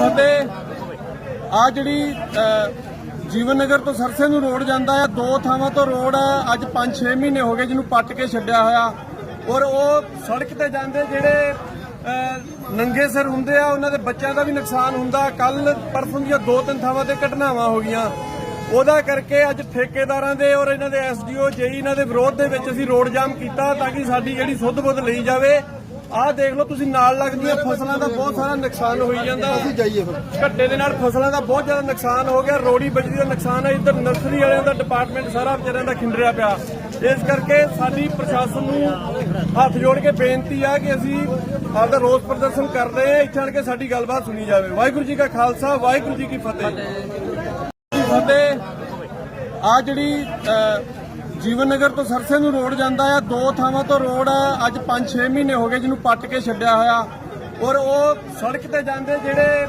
ਫਤਿਹ ਆ ਜਿਹੜੀ ਜੀਵਨ ਨਗਰ ਤੋਂ ਸਰਸੇ ਨੂੰ ਰੋਡ ਜਾਂਦਾ ਹੈ ਦੋ ਥਾਵਾਂ ਤੋਂ ਰੋਡ ਅੱਜ 5-6 ਮਹੀਨੇ ਹੋ ਗਏ ਜਿਹਨੂੰ ਪੱਟ ਕੇ ਛੱਡਿਆ ਹੋਇਆ। ਔਰ ਉਹ ਸੜਕ ਤੇ ਜਾਂਦੇ ਜਿਹੜੇ ਨੰਗੇ ਸਰ ਹੁੰਦੇ ਆ, ਉਹਨਾਂ ਦੇ ਬੱਚਿਆਂ ਦਾ ਵੀ ਨੁਕਸਾਨ ਹੁੰਦਾ। ਕੱਲ ਪਰਸੋਂ ਦੀਆਂ ਦੋ ਤਿੰਨ ਥਾਵਾਂ ਤੇ ਘਟਨਾਵਾਂ ਹੋ ਗਈਆਂ। ਉਹਦਾ ਕਰਕੇ ਅੱਜ ਠੇਕੇਦਾਰਾਂ ਦੇ ਔਰ ਇਹਨਾਂ ਦੇ ਐਸਡੀਓ, ਜੇਈ ਇਹਨਾਂ ਦੇ ਵਿਰੋਧ ਦੇ ਵਿੱਚ ਅਸੀਂ ਰੋਡ ਜਾਮ ਕੀਤਾ ਤਾਂ ਕਿ ਸਾਡੀ ਜਿਹੜੀ ਸੁੱਧ ਬੁੱਧ ਲਈ ਜਾਵੇ। ਆਹ ਦੇਖ ਲਓ ਤੁਸੀਂ ਨਾਲ ਲੱਗਦੀਆਂ ਫਸਲਾਂ ਦਾ ਬਹੁਤ ਸਾਰਾ ਨੁਕਸਾਨ ਹੋਈ ਜਾਂਦਾ। ਅਸੀਂ ਜਾਈਏ ਫਿਰ। ਘੱਟੇ ਦੇ ਨਾਲ ਫਸਲਾਂ ਦਾ ਬਹੁਤ ਜ਼ਿਆਦਾ ਨੁਕਸਾਨ ਹੋ ਗਿਆ। ਰੋੜੀ ਬਜਰੀ ਦਾ ਨੁਕਸਾਨ ਹੈ ਇੱਧਰ ਨਰਸਰੀ ਵਾਲਿਆਂ ਦਾ ਡਿਪਾਰਟਮੈਂਟ ਸਾਰਾ ਵਿਚਾਰਿਆਂ ਦਾ ਖਿੰਡਰਿਆ ਪਿਆ। ਇਸ ਕਰਕੇ ਸਾਡੀ ਪ੍ਰਸ਼ਾਸਨ ਨੂੰ ਹੱਥ ਜੋੜ ਕੇ ਬੇਨਤੀ ਆ ਕਿ ਅਸੀਂ ਆਪਦਾ ਰੋਸ ਪ੍ਰਦਰਸ਼ਨ ਕਰ ਰਹੇ ਹਾਂ। ਇੱਥੇ ਆਣ ਕੇ ਸਾਡੀ ਗੱਲਬਾਤ ਸੁਣੀ ਜਾਵੇ। ਵਾਹਿਗੁਰੂ ਜੀ ਕਾ ਖਾਲਸਾ ਵਾਹਿਗੁਰੂ ਜੀ ਕੀ ਫਤਿਹ। ਫਤਿਹ ਆ ਜਿਹੜੀ ਜੀਵਨ ਨਗਰ ਤੋਂ ਸਰਸੇ ਨੂੰ ਰੋਡ ਜਾਂਦਾ ਆ, ਦੋ ਥਾਵਾਂ ਤੋਂ ਰੋਡ ਅੱਜ 5-6 ਮਹੀਨੇ ਹੋ ਗਏ ਜਿਹਨੂੰ ਪੱਟ ਕੇ ਛੱਡਿਆ ਹੋਇਆ। ਔਰ ਉਹ ਸੜਕ ਤੇ ਜਾਂਦੇ ਜਿਹੜੇ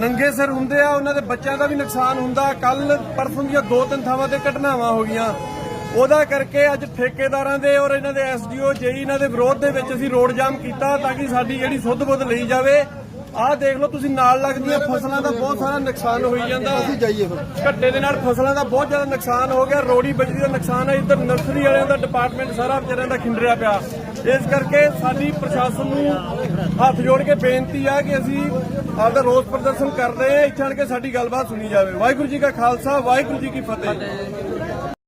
ਨੰਗੇ ਸਿਰ ਹੁੰਦੇ ਆ, ਉਹਨਾਂ ਦੇ ਬੱਚਿਆਂ ਦਾ ਵੀ ਨੁਕਸਾਨ ਹੁੰਦਾ। ਕੱਲ ਪਰਸੋਂ ਦੀਆਂ ਦੋ ਤਿੰਨ ਥਾਵਾਂ ਤੇ ਘਟਨਾਵਾਂ ਹੋ ਗਈਆਂ। ਉਹਦਾ ਕਰਕੇ ਅੱਜ ਠੇਕੇਦਾਰਾਂ ਦੇ ਔਰ ਇਹਨਾਂ ਦੇ ਐਸਡੀਓ ਜੇਈ ਇਹਨਾਂ ਦੇ ਵਿਰੋਧ ਦੇ ਵਿੱਚ ਅਸੀਂ ਰੋਡ ਜਾਮ ਕੀਤਾ ਤਾਂ ਕਿ ਸਾਡੀ ਜਿਹੜੀ ਸੁੱਧ ਬੁੱਧ ਲਈ ਜਾਵੇ। ਆਹ ਦੇਖ ਲਓ ਤੁਸੀਂ ਨਾਲ ਲੱਗਦੀਆਂ ਫਸਲਾਂ ਦਾ ਬਹੁਤ ਸਾਰਾ ਨੁਕਸਾਨ ਹੋਈ ਜਾਂਦਾ। ਅਸੀਂ ਜਾਈਏ ਫਿਰ। ਘੱਟੇ ਦੇ ਨਾਲ ਫਸਲਾਂ ਦਾ ਬਹੁਤ ਜ਼ਿਆਦਾ ਨੁਕਸਾਨ ਹੋ ਗਿਆ। ਰੋੜੀ ਬਜਰੀ ਦਾ ਨੁਕਸਾਨ ਹੈ। ਇੱਧਰ ਨਰਸਰੀ ਵਾਲਿਆਂ ਦਾ ਡਿਪਾਰਟਮੈਂਟ ਸਾਰਾ ਵਿਚਾਰਿਆਂ ਦਾ ਖਿੰਡਰਿਆ ਪਿਆ। ਇਸ ਕਰਕੇ ਸਾਡੀ ਪ੍ਰਸ਼ਾਸਨ ਨੂੰ ਹੱਥ ਜੋੜ ਕੇ ਬੇਨਤੀ ਆ ਕਿ ਅਸੀਂ ਆਪਦਾ ਰੋਸ ਪ੍ਰਦਰਸ਼ਨ ਕਰ ਰਹੇ ਹਾਂ। ਇੱਥੇ ਆਣ ਕੇ ਸਾਡੀ ਗੱਲਬਾਤ ਸੁਣੀ ਜਾਵੇ। ਵਾਹਿਗੁਰੂ ਜੀ ਕਾ ਖਾਲਸਾ ਵਾਹਿਗੁਰੂ ਜੀ ਕੀ ਫਤਿਹ।